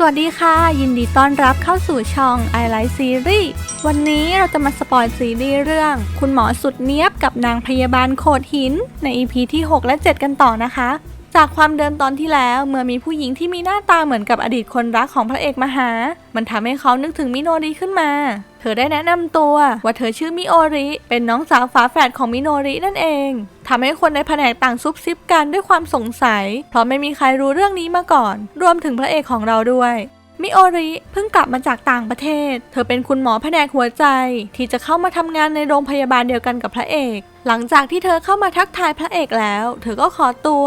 สวัสดีค่ะ ยินดีต้อนรับเข้าสู่ช่อง i l i k e Series วันนี้เราจะมาสปอยซีรีส์เรื่อง คุณหมอสุดเนี้ยบกับนางพยาบาลโขดหินใน EP ที่ 6 และ 7 กันต่อนะคะ จากความเดิมตอนที่แล้วเมื่อมีผู้หญิงที่มีหน้าตาเหมือนกับอดีตคนรักของพระเอกมาหา มันทำให้เขานึกถึงมิโนริขึ้นมา เธอได้แนะนำตัวว่าเธอชื่อมิโอริเป็นน้องสาวฝาแฝดของมิโนรินั่นเองทำให้คนในแผนกต่างซุบซิบกันด้วยความสงสัย เพราะไม่มีใครรู้เรื่องนี้มาก่อน รวมถึงพระเอกของเราด้วย มิโอริเพิ่งกลับมาจากต่างประเทศ เธอเป็นคุณหมอแผนกหัวใจ ที่จะเข้ามาทำงานในโรงพยาบาลเดียวกันกับพระเอก หลังจากที่เธอเข้ามาทักทายพระเอกแล้ว เธอก็ขอตัว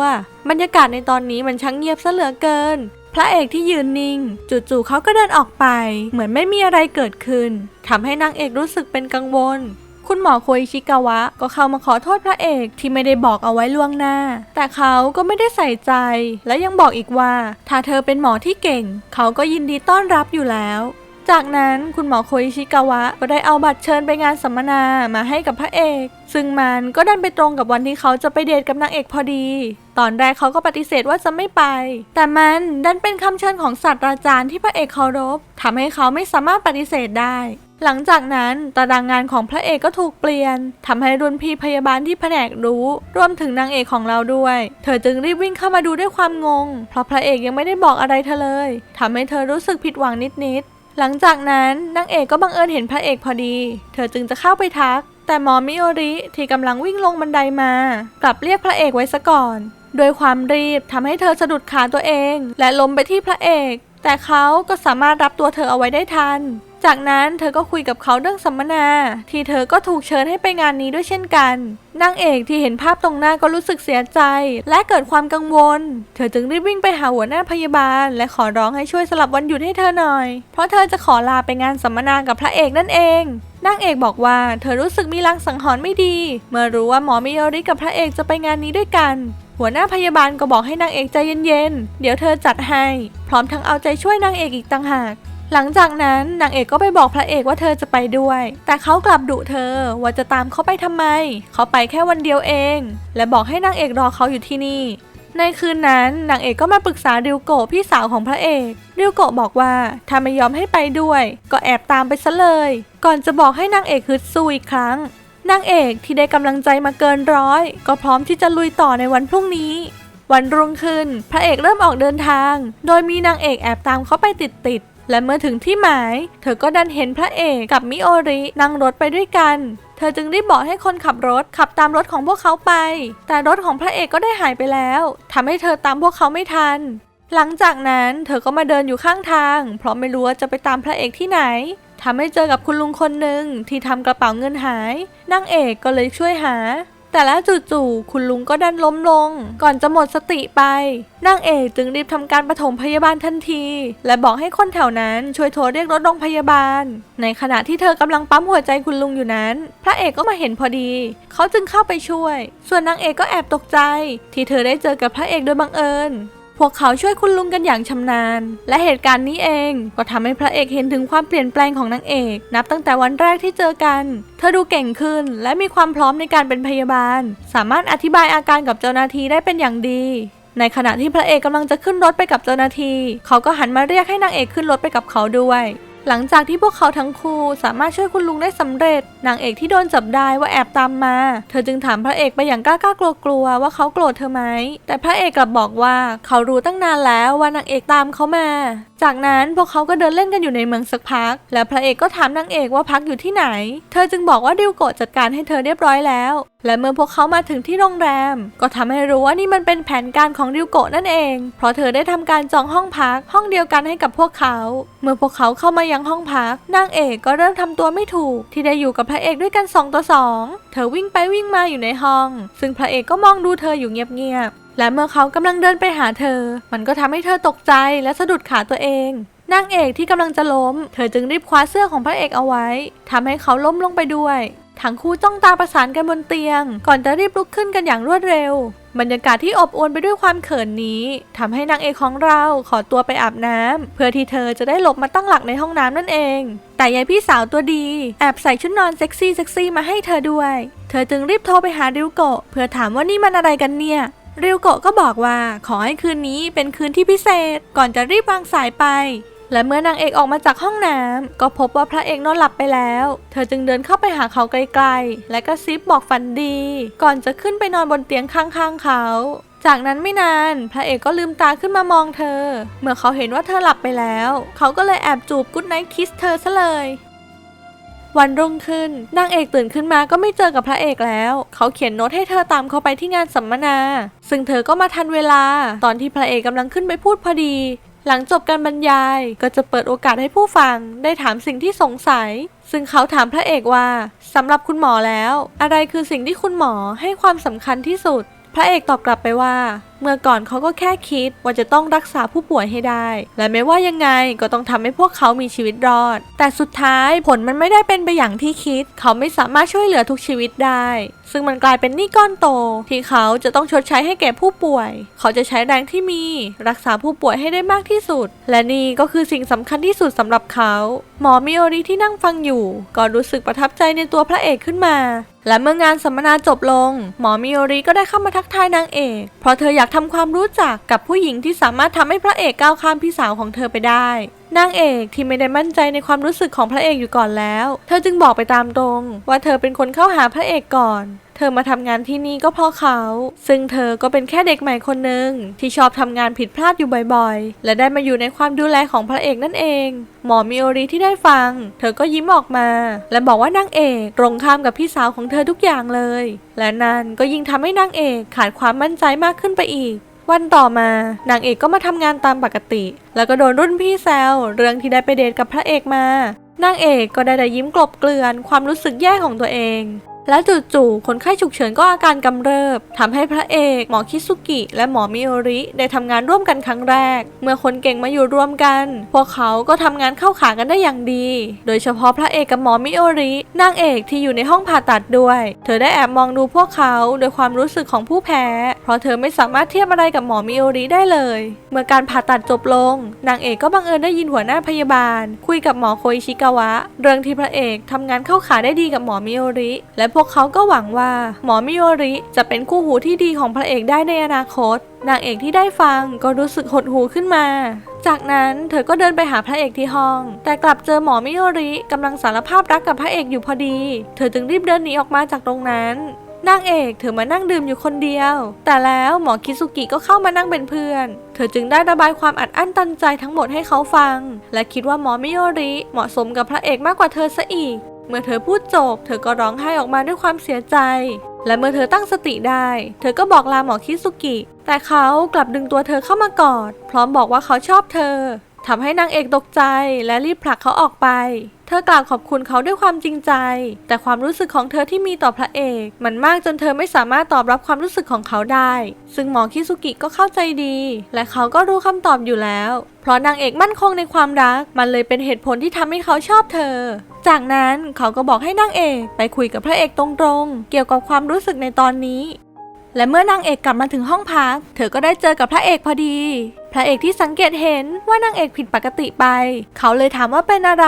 บรรยากาศในตอนนี้มันช่างเงียบซะเหลือเกิน พระเอกที่ยืนนิ่ง จู่ๆเขาก็เดินออกไป เหมือนไม่มีอะไรเกิดขึ้นทำให้นางเอกรู้สึกเป็นกังวล คุณหมอโคอิชิกาวะก็เข้ามาขอโทษพระเอกที่ไม่ได้บอกเอาไว้ล่วงหน้า แต่เขาก็ไม่ได้ใส่ใจ และยังบอกอีกว่า ถ้าเธอเป็นหมอที่เก่ง เขาก็ยินดีต้อนรับอยู่แล้วจากนั้นคุณหมอโคอิชิกาวะก็ได้เอาบัตรเชิญไปงานสัมมนามาให้กับพระเอก ซึ่งมันก็ดันไปตรงกับวันที่เขาจะไปเดทกับนางเอกพอดี ตอนแรกเขาก็ปฏิเสธว่าจะไม่ไป แต่มันดันเป็นคำเชิญของศาสตราจารย์ที่พระเอกเคารพทำให้เขาไม่สามารถปฏิเสธได้ หลังจากนั้นตารางงานของพระเอกก็ถูกเปลี่ยนทำให้รุ่นพี่พยาบาลที่แผนกรู้ รวมถึงนางเอกของเราด้วย เธอจึงรีบวิ่งเข้ามาดูด้วยความงง เพราะพระเอกยังไม่ได้บอกอะไรเธอเลยทำให้เธอรู้สึกผิดหวังนิดๆหลังจากนั้นนางเอกก็บังเอิญเห็นพระเอกพอดี เธอจึงจะเข้าไปทัก แต่หมอมิโอริที่กำลังวิ่งลงบันไดมา กลับเรียกพระเอกไว้ซะก่อนโดวยความรีบทำให้เธอสะดุดขาตัวเอง และล้มไปที่พระเอก แต่เขาก็สามารถรับตัวเธอเอาไว้ได้ทัน จากนั้นเธอก็คุยกับเขาเรื่องสัมมนา ที่เธอก็ถูกเชิญให้ไปงานนี้ด้วยเช่นกันนางเอกที่เห็นภาพตรงหน้าก็รู้สึกเสียใจ และเกิดความกังวล เธอจึงรีบวิ่งไปหาหัวหน้าพยาบาล และขอร้องให้ช่วยสลับวันหยุดให้เธอหน่อย เพราะเธอจะขอลาไปงานสัมมนากับพระเอกนั่นเองนางเอกบอกว่าเธอรู้สึกมีลางสังหรณ์ไม่ดี เมื่อรู้ว่าหมอมิโอริกับพระเอกจะไปงานนี้ด้วยกัน หัวหน้าพยาบาลก็บอกให้นางเอกใจเย็นๆ เดี๋ยวเธอจัดให้ พร้อมทั้งเอาใจช่วยนางเอกอีกต่างหาก หลังจากนั้นนางเอกก็ไปบอกพระเอกว่าเธอจะไปด้วย แต่เขากลับดุเธอว่าจะตามเขาไปทำไม เขาไปแค่วันเดียวเอง และบอกให้นางเอกรอเขาอยู่ที่นี่ในคืนนั้นนางเอกก็มาปรึกษาริวโกะพี่สาวของพระเอกริวโกะบอกว่าถ้าไม่ยอมให้ไปด้วย ก็แอบตามไปซะเลย ก่อนจะบอกให้นางเอกฮึดสู้อีกครั้ง นางเอกที่ได้กำลังใจมาเกินร้อย ก็พร้อมที่จะลุยต่อในวันพรุ่งนี้ วันรุ่งขึ้น พระเอกเริ่มออกเดินทาง โดยมีนางเอกแอบตามเขาไปติดๆและเมื่อถึงที่หมาย เธอก็ดันเห็นพระเอกกับมิโอรินั่งรถไปด้วยกัน เธอจึงรีบบอกให้คนขับรถขับตามรถของพวกเขาไป แต่รถของพระเอกก็ได้หายไปแล้วทำให้เธอตามพวกเขาไม่ทันหลังจากนั้นเธอก็มาเดินอยู่ข้างทาง เพราะไม่รู้ว่าจะไปตามพระเอกที่ไหน ทำให้เจอกับคุณลุงคนหนึ่งที่ทำกระเป๋าเงินหายนางเอกก็เลยช่วยหา แต่แล้วจู่ๆคุณลุงก็ดันล้มลง ก่อนจะหมดสติไปนางเอกจึงรีบทำการปฐมพยาบาลทันที และบอกให้คนแถวนั้นช่วยโทรเรียกรถโรงพยาบาล ในขณะที่เธอกำลังปั๊มหัวใจคุณลุงอยู่นั้น พระเอกก็มาเห็นพอดี เขาจึงเข้าไปช่วย ส่วนนางเอกก็แอบตกใจ ที่เธอได้เจอกับพระเอกโดยบังเอิญ วกเขาช่วยคุณลุงกันอย่างชำนาญ และเหตุการณ์นี้เองก็ทำให้พระเอกเห็นถึงความเปลี่ยนแปลงของนางเอก นับตั้งแต่วันแรกที่เจอกัน เธอดูเก่งขึ้น และมีความพร้อมในการเป็นพยาบาล สามารถอธิบายอาการกับเจ้าหน้าที่ได้เป็นอย่างดี ในขณะที่พระเอกกำลังจะขึ้นรถไปกับเจ้าหน้าที่เขาก็หันมาเรียกให้นางเอกขึ้นรถไปกับเขาด้วย หลังจากที่พวกเขาทั้งคู่สามารถช่วยคุณลุงได้สำเร็จ นางเอกที่โดนจับได้ว่าแอบตามมา เธอจึงถามพระเอกไปอย่างกล้ากลัวๆว่าเขาโกรธเธอไหม แต่พระเอกกลับบอกว่าเขารู้ตั้งนานแล้วว่านางเอกตามเขามา จากนั้นพวกเขาก็เดินเล่นกันอยู่ในเมืองสักพัก แล้วพระเอกก็ถามนางเอกว่าพักอยู่ที่ไหน เธอจึงบอกว่าดิวโกะจัดการให้เธอเรียบร้อยแล้ว และเมื่อพวกเขามาถึงที่โรงแรม ก็ทำให้รู้ว่านี่มันเป็นแผนการของดิวโกะนั่นเอง เพราะเธอได้ทำการจองห้องพักห้องเดียวกันให้กับพวกเขา เมื่อพวกเขาเข้ามายังห้องพัก นางเอกก็เริ่มทำตัวไม่ถูก ที่ได้อยู่กับพระเอกด้วยกันสองต่อสองเธอวิ่งไปวิ่งมาอยู่ในห้อง ซึ่งพระเอกก็มองดูเธออยู่เงียบๆ และเมื่อเขากำลังเดินไปหาเธอ มันก็ทำให้เธอตกใจและสะดุดขาตัวเองนางเอกที่กำลังจะล้ม เธอจึงรีบคว้าเสื้อของพระเอกเอาไว้ทำให้เขาล้มลงไปด้วย ทั้งคู่จ้องตาประสานกันบนเตียง ก่อนจะรีบลุกขึ้นกันอย่างรวดเร็ว บรรยากาศที่อบอวลไปด้วยความเขินนี้ทำให้นางเอกของเราขอตัวไปอาบน้ำเพื่อที่เธอจะได้หลบมาตั้งหลักในห้องน้ำนั่นเอง แต่ยายพี่สาวตัวดี แอบใส่ชุดนอนเซ็กซี่เซ็กซี่มาให้เธอด้วย เธอจึงรีบโทรไปหาริวโกะเพื่อถามว่านี่มันอะไรกันเนี่ยริวโกะก็บอกว่าขอให้คืนนี้เป็นคืนที่พิเศษ ก่อนจะรีบวางสายไป และเมื่อนางเอกออกมาจากห้องน้ำก็พบว่าพระเอกนอนหลับไปแล้ว เธอจึงเดินเข้าไปหาเขาไกลๆ และก็ซิบบอกฝันดี ก่อนจะขึ้นไปนอนบนเตียงข้างๆเขา จากนั้นไม่นาน พระเอกก็ลืมตาขึ้นมามองเธอ เมื่อเขาเห็นว่าเธอหลับไปแล้ว เขาก็เลยแอบจูบกุ๊ดไนท์คิสเธอซะเลยวันรุ่งขึ้นนางเอกตื่นขึ้นมาก็ไม่เจอกับพระเอกแล้ว เขาเขียนโน้ตให้เธอตามเขาไปที่งานสัมมนา ซึ่งเธอก็มาทันเวลา ตอนที่พระเอกกำลังขึ้นไปพูดพอดี หลังจบการบรรยายก็จะเปิดโอกาสให้ผู้ฟังได้ถามสิ่งที่สงสัย ซึ่งเขาถามพระเอกว่าสำหรับคุณหมอแล้ว อะไรคือสิ่งที่คุณหมอให้ความสำคัญที่สุด พระเอกตอบกลับไปว่า เมื่อก่อนเขาก็แค่คิดว่าจะต้องรักษาผู้ป่วยให้ได้ และไม่ว่ายังไงก็ต้องทำให้พวกเขามีชีวิตรอด แต่สุดท้ายผลมันไม่ได้เป็นไปอย่างที่คิด เขาไม่สามารถช่วยเหลือทุกชีวิตได้ ซึ่งมันกลายเป็นหนี้ก้อนโต ที่เขาจะต้องชดใช้ให้แก่ผู้ป่วย เขาจะใช้แรงที่มี รักษาผู้ป่วยให้ได้มากที่สุด และนี่ก็คือสิ่งสำคัญที่สุดสำหรับเขาหมอมิโอริที่นั่งฟังอยู่ ก็รู้สึกประทับใจในตัวพระเอกขึ้นมา และเมื่องานสัมมนาจบลง หมอมิโอริก็ได้เข้ามาทักทายนางเอก เพราะเธออยากทำความรู้จักกับผู้หญิงที่สามารถทำให้พระเอกก้าวข้ามพี่สาวของเธอไปได้ นางเอกที่ไม่ได้มั่นใจในความรู้สึกของพระเอกอยู่ก่อนแล้ว เธอจึงบอกไปตามตรง ว่าเธอเป็นคนเข้าหาพระเอกก่อน เธอมาทำงานที่นี่ก็เพราะเขา ซึ่งเธอก็เป็นแค่เด็กใหม่คนหนึ่งที่ชอบทำงานผิดพลาดอยู่บ่อยๆ และได้มาอยู่ในความดูแลของพระเอกนั่นเอง หมอมิโอริที่ได้ฟัง เธอก็ยิ้มออกมา และบอกว่านางเอกตรงข้ามกับพี่สาวของเธอทุกอย่างเลย และนั่นก็ยิ่งทำให้นางเอกขาดความมั่นใจมากขึ้นไปอีก วันต่อมานางเอกก็มาทำงานตามปกติ แล้วก็โดนรุ่นพี่แซวเรื่องที่ได้ไปเดทกับพระเอกมานางเอกก็ได้แต่ยิ้มกลบเกลื่อนความรู้สึกแย่ของตัวเอง และจู่ๆ คนไข้ฉุกเฉินก็อาการกำเริบทำให้พระเอก หมอคิสุกิ และหมอมิโอริได้ทำงานร่วมกันครั้งแรก เมื่อคนเก่งมาอยู่ร่วมกัน พวกเขาก็ทำงานเข้าขากันได้อย่างดี โดยเฉพาะพระเอกกับหมอมิโอรินางเอกที่อยู่ในห้องผ่าตัดด้วย เธอได้แอบมองดูพวกเขาโดยความรู้สึกของผู้แพ้ เพราะเธอไม่สามารถเทียบอะไรกับหมอมิโอริได้เลย เมื่อการผ่าตัดจบลง นางเอกก็บังเอิญได้ยินหัวหน้าพยาบาล คุยกับหมอโคอิชิกาวะ เรื่องที่พระเอกทำงานเข้าขาได้ดีกับหมอมิโอริและพวกเขาก็หวังว่าหมอมิโอริจะเป็นคู่หูที่ดีของพระเอกได้ในอนาคต นางเอกที่ได้ฟังก็รู้สึกหดหูขึ้นมา จากนั้นเธอก็เดินไปหาพระเอกที่ห้อง แต่กลับเจอหมอมิโอริกำลังสารภาพรักกับพระเอกอยู่พอดี เธอจึงรีบเดินหนีออกมาจากตรงนั้นนางเอกเธอมานั่งดื่มอยู่คนเดียว แต่แล้วหมอคิสุกิก็เข้ามานั่งเป็นเพื่อน เธอจึงได้ระบายความอัดอั้นตันใจทั้งหมดให้เขาฟัง และคิดว่าหมอมิโอริเหมาะสมกับพระเอกมากกว่าเธอซะอีก เมื่อเธอพูดจบ เธอก็ร้องไห้ออกมาด้วยความเสียใจ และเมื่อเธอตั้งสติได้ เธอก็บอกลาหมอคิสุกิ แต่เขากลับดึงตัวเธอเข้ามากอด พร้อมบอกว่าเขาชอบเธอทำให้นางเอกตกใจและรีบผลักเขาออกไป เธอกล่าวขอบคุณเขาด้วยความจริงใจ แต่ความรู้สึกของเธอที่มีต่อพระเอก มันมากจนเธอไม่สามารถตอบรับความรู้สึกของเขาได้ ซึ่งหมอคิสุกิก็เข้าใจดี และเขาก็รู้คำตอบอยู่แล้ว เพราะนางเอกมั่นคงในความรัก มันเลยเป็นเหตุผลที่ทำให้เขาชอบเธอ จากนั้นเขาก็บอกให้นางเอกไปคุยกับพระเอกตรงๆ เกี่ยวกับความรู้สึกในตอนนี้ และเมื่อนางเอกกลับมาถึงห้องพัก เธอก็ได้เจอกับพระเอกพอดีพระเอกที่สังเกตเห็นว่านางเอกผิดปกติไป เขาเลยถามว่าเป็นอะไร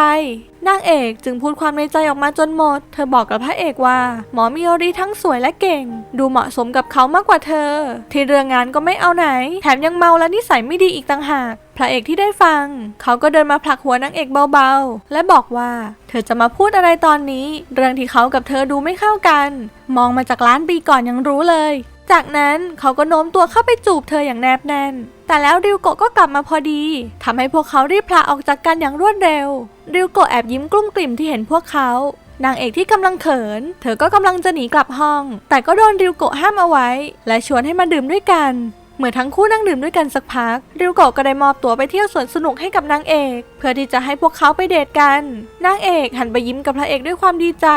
นางเอกจึงพูดความในใจออกมาจนหมด เธอบอกกับพระเอกว่า หมอมิโอริทั้งสวยและเก่ง ดูเหมาะสมกับเขามากกว่าเธอ ที่เรื่องงานก็ไม่เอาไหน แถมยังเมาและนิสัยไม่ดีอีกต่างหาก พระเอกที่ได้ฟัง เขาก็เดินมาผลักหัวนางเอกเบาๆ และบอกว่า เธอจะมาพูดอะไรตอนนี้ เรื่องที่เขากับเธอดูไม่เข้ากัน มองมาจากล้านปีก่อนยังรู้เลย จากนั้นเขาก็โน้มตัวเข้าไปจูบเธออย่างแนบแน่น แต่แล้วริวโกะก็กลับมาพอดีทำให้พวกเขารีบพลาออกจากกันอย่างรวดเร็ว ริวโกะแอบยิ้มกลุ้มกลิ่มที่เห็นพวกเขา นางเอกที่กำลังเขิน เธอก็กำลังจะหนีกลับห้อง แต่ก็โดนริวโกะห้ามเอาไว้ และชวนให้มาดื่มด้วยกันเมื่อทั้งคู่นั่งดื่มด้วยกันสักพัก ริวโกะก็ได้มอบตัวไปเที่ยวสวนสนุกให้กับนางเอก เพื่อที่จะให้พวกเขาไปเดทกัน นางเอกหันไปยิ้มกับพระเอกด้วยความดีใจ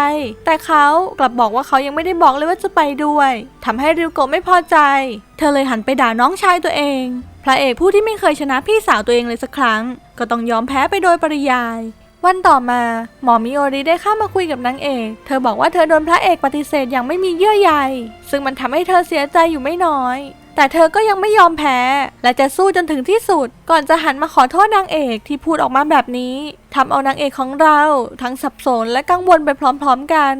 แต่เขากลับบอกว่าเขายังไม่ได้บอกเลยว่าจะไปด้วยทำให้ริวโกะไม่พอใจ เธอเลยหันไปด่าน้องชายตัวเอง ระเอกผู้ที่ไม่เคยชนะพี่สาวตัวเองเลยสักครั้ง ก็ต้องยอมแพ้ไปโดยปริยาย วันต่อมา หมอมิโอริได้เข้ามาคุยกับนางเอก เธอบอกว่าเธอโดนพระเอกปฏิเสธอย่างไม่มีเยื่อใย ซึ่งมันทำให้เธอเสียใจอยู่ไม่น้อยแต่เธอก็ยังไม่ยอมแพ้ และจะสู้จนถึงที่สุด ก่อนจะหันมาขอโทษนางเอกที่พูดออกมาแบบนี้ทำเอานางเอกของเรา ทั้งสับสนและกังวลไปพร้อมๆกัน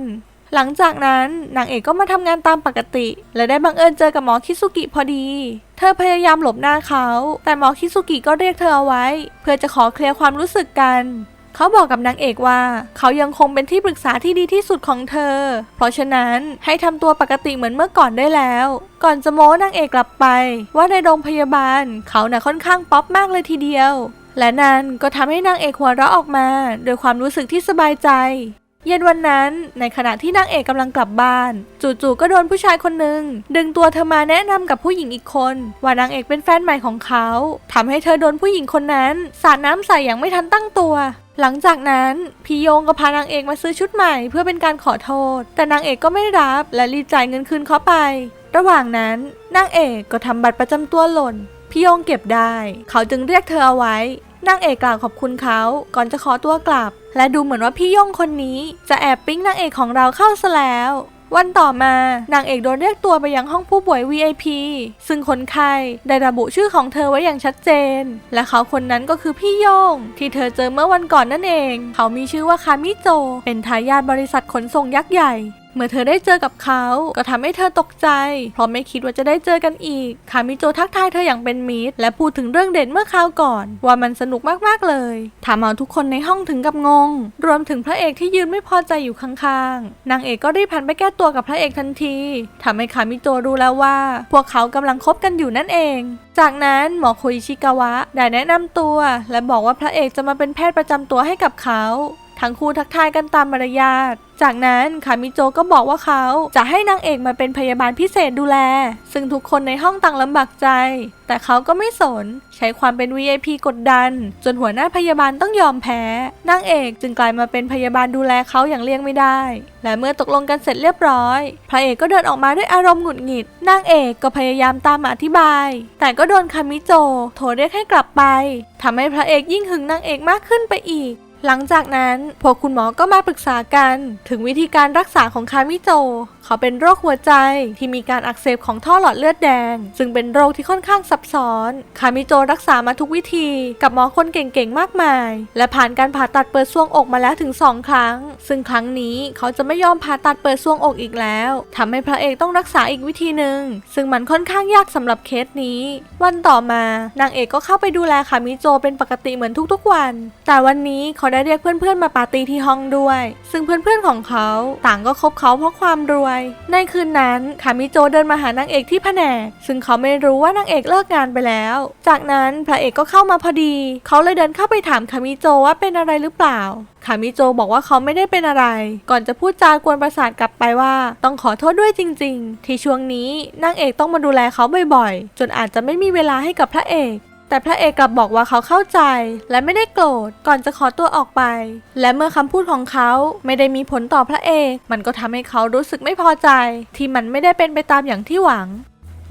หลังจากนั้นนางเอกก็มาทำงานตามปกติ และได้บังเอิญเจอกับหมอคิสุกิพอดี เธอพยายามหลบหน้าเขา แต่หมอคิสุกิก็เรียกเธอเอาไว้ เพื่อจะขอเคลียร์ความรู้สึกกัน เขาบอกกับนางเอกว่า เขายังคงเป็นที่ปรึกษาที่ดีที่สุดของเธอ เพราะฉะนั้นให้ทำตัวปกติเหมือนเมื่อก่อนได้แล้ว ก่อนจะโม้นางเอกกลับไป ว่าในโรงพยาบาล เขาน่ะค่อนข้างป๊อปมากเลยทีเดียว และนั่นก็ทำให้นางเอกหัวเราะออกมาโดยความรู้สึกที่สบายใจ เย็นวันนั้นในขณะที่นางเอกกำลังกลับบ้าน จู่ๆก็โดนผู้ชายคนหนึ่งดึงตัวเธอมาแนะนำกับผู้หญิงอีกคน ว่านางเอกเป็นแฟนใหม่ของเขาทำให้เธอโดนผู้หญิงคนนั้น สาดน้ำใส่อย่างไม่ทันตั้งตัว หลังจากนั้นพี่โยงก็พานางเอกมาซื้อชุดใหม่เพื่อเป็นการขอโทษ แต่นางเอกก็ไม่รับและรีบจ่ายเงินคืนเขาไป ระหว่างนั้นนางเอกก็ทำบัตรประจำตัวหล่นพี่โยงเก็บได้ เขาจึงเรียกเธอเอาไว้นางเอกกล่าวขอบคุณเขาก่อนจะขอตัวกลับ และดูเหมือนว่าพี่ย่งคนนี้จะแอบปิ๊งนางเอกของเราเข้าซะแล้ว วันต่อมานางเอกโดนเรียกตัวไปยังห้องผู้ป่วย VIP ซึ่งคนไข้ได้ระบุชื่อของเธอไว้อย่างชัดเจน และเขาคนนั้นก็คือพี่โยง ที่เธอเจอเมื่อวันก่อนนั่นเอง เขามีชื่อว่าคามิโจ เป็นทายาทบริษัทขนส่งยักษ์ใหญ่ เมื่อเธอได้เจอกับเขา ก็ทำให้เธอตกใจ เพราะไม่คิดว่าจะได้เจอกันอีก คามิโจทักทายเธออย่างเป็นมิตร และพูดถึงเรื่องเด่นเมื่อคราวก่อน ว่ามันสนุกมากๆเลยทำเอาทุกคนในห้องถึงกับงง รวมถึงพระเอกที่ยืนไม่พอใจอยู่ข้างๆ นางเอกก็รีบพันไปแก้ตัวกับพระเอกทันทีทำให้คามิโจรู้แล้วว่า พวกเขากำลังคบกันอยู่นั่นเอง จากนั้นหมอโคอิชิกาวะได้แนะนำตัว และบอกว่าพระเอกจะมาเป็นแพทย์ประจำตัวให้กับเขา ทั้งคู่ทักทายกันตามมารยาท จากนั้นคามิโจก็บอกว่าเขาจะให้นางเอกมาเป็นพยาบาลพิเศษดูแล ซึ่งทุกคนในห้องต่างลำบากใจ แต่เขาก็ไม่สน ใช้ความเป็น VIP กดดัน จนหัวหน้าพยาบาลต้องยอมแพ้ นางเอกจึงกลายมาเป็นพยาบาลดูแลเขาอย่างเลี่ยงไม่ได้ และเมื่อตกลงกันเสร็จเรียบร้อย พระเอกก็เดินออกมาด้วยอารมณ์หงุดหงิด นางเอกก็พยายามตามมาอธิบาย แต่ก็โดนคามิโจ โทรเรียกให้กลับไปทำให้พระเอกยิ่งหึงนางเอกมากขึ้นไปอีก หลังจากนั้นพวกคุณหมอก็มาปรึกษากันถึงวิธีการรักษาของคามิโจ เขาเป็นโรคหัวใจที่มีการอักเสบของท่อหลอดเลือดแดง ซึ่งเป็นโรคที่ค่อนข้างซับซ้อน คามิโจรักษามาทุกวิธีกับหมอคนเก่งๆ มากมาย และผ่านการผ่าตัดเปิดซ่วงอกมาแล้วถึง 2 ครั้ง ซึ่งครั้งนี้เขาจะไม่ยอมผ่าตัดเปิดซ่วงอกอีกแล้วทำให้พระเอกต้องรักษาอีกวิธีหนึ่ง ซึ่งมันค่อนข้างยากสำหรับเคสนี้ วันต่อมานางเอกก็เข้าไปดูแลคามิโจเป็นปกติเหมือนทุกๆวัน แต่วันนี้เขาได้เรียกเพื่อนๆมาปาร์ตี้ที่ห้องด้วย ซึ่งเพื่อนๆของเขาต่างก็คบเขาเพราะความรวยในคืนนั้นคามิโจเดินมาหานางเอกที่แผนก ซึ่งเขาไม่รู้ว่านางเอกเลิกงานไปแล้ว จากนั้นพระเอกก็เข้ามาพอดี เขาเลยเดินเข้าไปถามคามิโจว่าเป็นอะไรหรือเปล่าคามิโจบอกว่าเขาไม่ได้เป็นอะไร ก่อนจะพูดจากวนประสาทกลับไปว่า ต้องขอโทษด้วยจริง ๆ ที่ช่วงนี้นางเอกต้องมาดูแลเขาบ่อยๆ จนอาจจะไม่มีเวลาให้กับพระเอก แต่พระเอกกลับบอกว่าเขาเข้าใจ และไม่ได้โกรธก่อนจะขอตัวออกไป และเมื่อคำพูดของเขาไม่ได้มีผลต่อพระเอก มันก็ทำให้เขารู้สึกไม่พอใจ ที่มันไม่ได้เป็นไปตามอย่างที่หวัง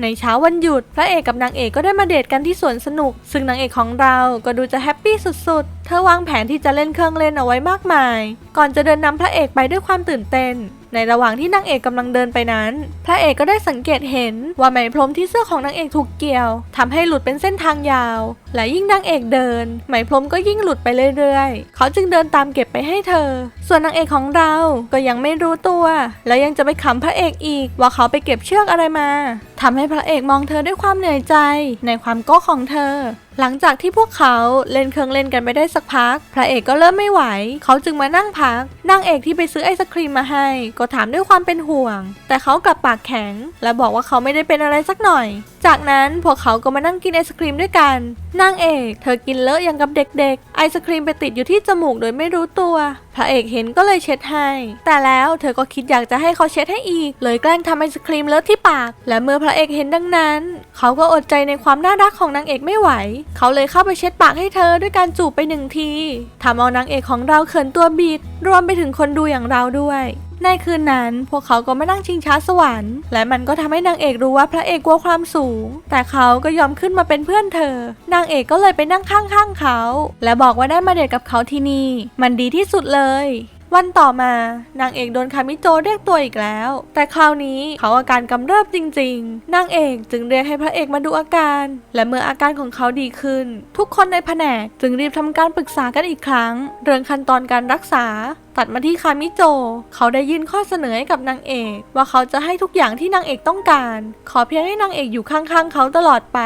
ในเช้าวันหยุด พระเอกกับนางเอกก็ได้มาเดทกันที่สวนสนุก ซึ่งนางเอกของเราก็ดูจะแฮปปี้สุด เธอวางแผนที่จะเล่นเครื่องเล่นเอาไว้มากมาย ก่อนจะเดินนำพระเอกไปด้วยความตื่นเต้น ในระหว่างที่นางเอกกำลังเดินไปนั้น พระเอกก็ได้สังเกตเห็นว่าไหมพรมที่เสื้อของนางเอกถูกเกี่ยวทำให้หลุดเป็นเส้นทางยาว และยิ่งนางเอกเดิน ไหมพรมก็ยิ่งหลุดไปเรื่อยๆ เขาจึงเดินตามเก็บไปให้เธอ ส่วนนางเอกของเราก็ยังไม่รู้ตัว และยังจะไปขำพระเอกอีก ว่าเขาไปเก็บเชือกอะไรมาทำให้พระเอกมองเธอด้วยความเหนื่อยใจ ในความโก้ของเธอ หลังจากที่พวกเขาเล่นเครื่องเล่นกันไปได้สักพัก พระเอกก็เริ่มไม่ไหว เขาจึงมานั่งพักนางเอกที่ไปซื้อไอศครีมมาให้ ก็ถามด้วยความเป็นห่วง แต่เขากลับปากแข็ง และบอกว่าเขาไม่ได้เป็นอะไรสักหน่อย จากนั้นพวกเขาก็มานั่งกินไอศครีมด้วยกันนางเอก เธอกินเลอะอย่างกับเด็กๆ ไอศครีมไปติดอยู่ที่จมูกโดยไม่รู้ตัว พระเอกเห็นก็เลยเช็ดให้ แต่แล้วเธอก็คิดอยากจะให้เขาเช็ดให้อีก เลยแกล้งทำไอศครีมเลอะที่ปาก และเมื่อพระเอกเห็นดังนั้น เขาก็อดใจในความน่ารักของนางเอกไม่ไหว เขาเลยเข้าไปเช็ดปากให้เธอด้วยการจูบไปหนึ่งทีทำเอานางเอกของเราเขินตัวบิด รวมไปถึงคนดูอย่างเราด้วย ในคืนนั้นพวกเขาก็มานั่งชิงช้าสวรรค์ และมันก็ทำให้นางเอกรู้ว่าพระเอกกลัวความสูง แต่เขาก็ยอมขึ้นมาเป็นเพื่อนเธอ นางเอกก็เลยไปนั่งข้างๆเขา และบอกว่าได้มาเดทกับเขาที่นี่ มันดีที่สุดเลยววันต่อมานางเอกโดนคามิโจเรียกตัวอีกแล้ว แต่คราวนี้เขาอาการกำเริบจริง ๆ นางเอกจึงเรียกให้พระเอกมาดูอาการ และเมื่ออาการของเขาดีขึ้น ทุกคนในแผนกจึงรีบทำการปรึกษากันอีกครั้ง เรื่องขั้นตอนการรักษา ตัดมาที่คามิโจ เขาได้ยื่นข้อเสนอให้กับนางเอก ว่าเขาจะให้ทุกอย่างที่นางเอกต้องการ ขอเพียงให้นางเอกอยู่ข้างๆ เขาตลอดไป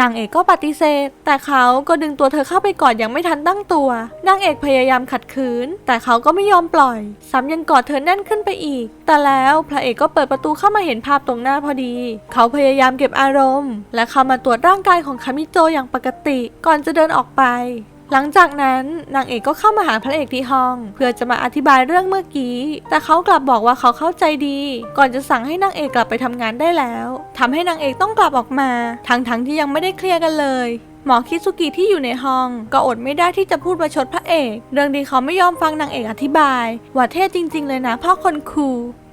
นางเอกก็ปฏิเสธ แต่เขาก็ดึงตัวเธอเข้าไปกอดอย่างไม่ทันตั้งตัว นางเอกพยายามขัดขืน แต่เขาก็ไม่ยอมปล่อย ซ้ำยังกอดเธอแน่นขึ้นไปอีก แต่แล้วพระเอกก็เปิดประตูเข้ามาเห็นภาพตรงหน้าพอดี เขาพยายามเก็บอารมณ์ และเข้ามาตรวจร่างกายของคามิโจอย่างปกติ ก่อนจะเดินออกไป หลังจากนั้นนางเอกก็เข้ามาหาพระเอกที่ห้อง เพื่อจะมาอธิบายเรื่องเมื่อกี้ แต่เขากลับบอกว่าเขาเข้าใจดี ก่อนจะสั่งให้นางเอกกลับไปทำงานได้แล้วทำให้นางเอกต้องกลับออกมา ทั้งๆที่ยังไม่ได้เคลียร์กันเลย หมอคิสุกิที่อยู่ในห้อง ก็อดไม่ได้ที่จะพูดประชดพระเอก เรื่องที่เขาไม่ยอมฟังนางเอกอธิบาย ว่าเท่จริง ๆ เลยนะพ่อคนคู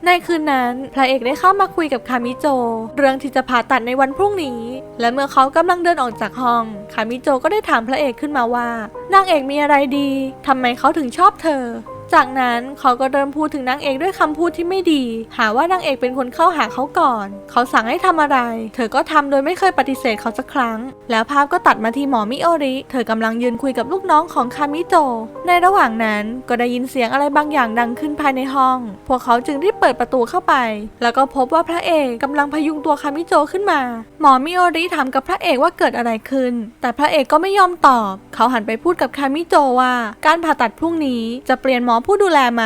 ในคืนนั้น พระเอกได้เข้ามาคุยกับคามิโจ เรื่องที่จะผ่าตัดในวันพรุ่งนี้ และเมื่อเขากำลังเดินออกจากห้อง คามิโจก็ได้ถามพระเอกขึ้นมาว่านางเอกมีอะไรดีทำไมเขาถึงชอบเธอ จากนั้นเขาก็เริ่มพูดถึงนางเอกด้วยคำพูดที่ไม่ดี หาว่านางเอกเป็นคนเข้าหาเขาก่อน เขาสั่งให้ทำอะไร เธอก็ทำโดยไม่เคยปฏิเสธเขาสักครั้ง แล้วภาพก็ตัดมาที่หมอมิโอริ เธอกำลังยืนคุยกับลูกน้องของคามิโจในระหว่างนั้นก็ได้ยินเสียงอะไรบางอย่างดังขึ้นภายในห้อง พวกเขาจึงรีบเปิดประตูเข้าไป แล้วก็พบว่าพระเอกกำลังพยุงตัวคามิโจขึ้นมา หมอมิโอริถามกับพระเอกว่าเกิดอะไรขึ้น แต่พระเอกก็ไม่ยอมตอบ เขาหันไปพูดกับคามิโจว่า การผ่าตัดพรุ่งนี้จะเปลี่ยนหมอผู้ดูแลไหม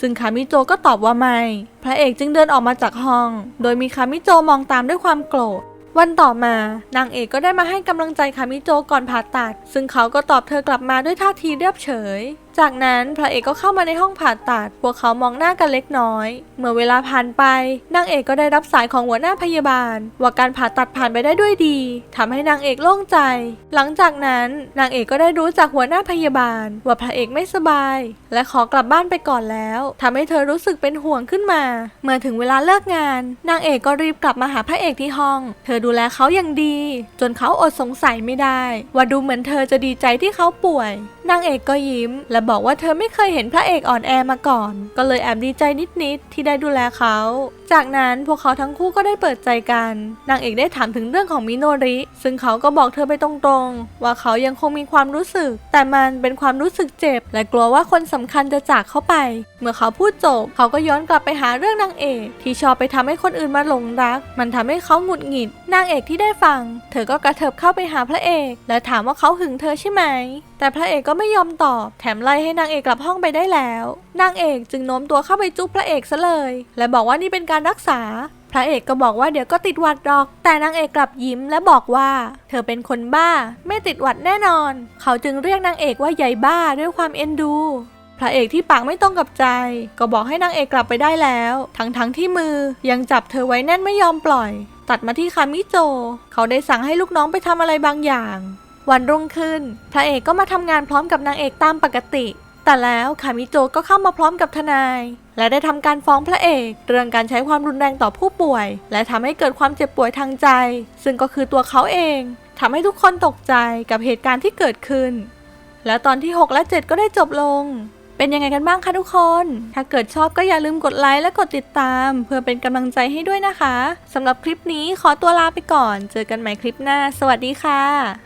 ซึ่งคามิโจก็ตอบว่าไม่ พระเอกจึงเดินออกมาจากห้อง โดยมีคามิโจมองตามด้วยความโกรธ วันต่อมานางเอกก็ได้มาให้กำลังใจคามิโจก่อนผ่าตัด ซึ่งเขาก็ตอบเธอกลับมาด้วยท่าทีเรียบเฉย จากนั้นพระเอกก็เข้ามาในห้องผ่าตัด พวกเขามองหน้ากันเล็กน้อย เมื่อเวลาผ่านไปนางเอกก็ได้รับสายของหัวหน้าพยาบาล ว่าการผ่าตัดผ่านไปได้ด้วยดีทำให้นางเอกโล่งใจ หลังจากนั้นนางเอกก็ได้รู้จากหัวหน้าพยาบาล ว่าพระเอกไม่สบาย และขอกลับบ้านไปก่อนแล้วทำให้เธอรู้สึกเป็นห่วงขึ้นมา เมื่อถึงเวลาเลิกงาน นางเอกก็รีบกลับมาหาพระเอกที่ห้อง เธอดูแลเขาอย่างดี จนเขาอดสงสัยไม่ได้ ว่าดูเหมือนเธอจะดีใจที่เขาป่วย นางเอกก็ยิ้ม และบอกว่าเธอไม่เคยเห็นพระเอกอ่อนแอมาก่อน ก็เลยแอบดีใจนิดๆที่ได้ดูแลเขา จากนั้นพวกเขาทั้งคู่ก็ได้เปิดใจกัน นางเอกได้ถามถึงเรื่องของมิโนริ ซึ่งเขาก็บอกเธอไปตรงๆ ว่าเขายังคงมีความรู้สึก แต่มันเป็นความรู้สึกเจ็บ และกลัวว่าคนสำคัญจะจากเขาไป เมื่อเขาพูดจบ เขาก็ย้อนกลับไปหาเรื่องนางเอก ที่ชอบไปทำให้คนอื่นมาหลงรัก มันทำให้เขาหงุดหงิดนางเอกที่ได้ฟัง เธอก็กระเถิบเข้าไปหาพระเอก และถามว่าเขาหึงเธอใช่ไหม แต่พระเอกก็ไม่ยอมตอบ แถมไล่ให้นางเอกกลับห้องไปได้แล้ว นางเอกจึงโน้มตัวเข้าไปจุ๊บพระเอกซะเลย และบอกว่านี่เป็นการรักษา พระเอกก็บอกว่าเดี๋ยวก็ติดหวัดหรอก แต่นางเอกกลับยิ้มและบอกว่า เธอเป็นคนบ้า ไม่ติดหวัดแน่นอน เขาจึงเรียกนางเอกว่าใหญ่บ้าด้วยความเอ็นดูพระเอกที่ปากไม่ตรงกับใจ ก็บอกให้นางเอกกลับไปได้แล้ว ทั้งๆทที่มือยังจับเธอไว้แน่นไม่ยอมปล่อย ตัดมาที่คามิโจ เขาได้สั่งให้ลูกน้องไปทำอะไรบางอย่าง วันรุ่งขึ้น พระเอกก็มาทำงานพร้อมกับนางเอกตามปกติ แต่แล้วคามิโจก็เข้ามาพร้อมกับทนาย และได้ทำการฟ้องพระเอก เรื่องการใช้ความรุนแรงต่อผู้ป่วย และทำให้เกิดความเจ็บป่วยทางใจ ซึ่งก็คือตัวเขาเองทำให้ทุกคนตกใจกับเหตุการณ์ที่เกิดขึ้น แล้วตอนที่ 6 และ 7 ก็ได้จบลง เป็นยังไงกันบ้างคะทุกคน ถ้าเกิดชอบก็อย่าลืมกดไลค์และกดติดตาม เพื่อเป็นกำลังใจให้ด้วยนะคะสำหรับคลิปนี้ขอตัวลาไปก่อน เจอกันใหม่คลิปหน้า สวัสดีค่ะ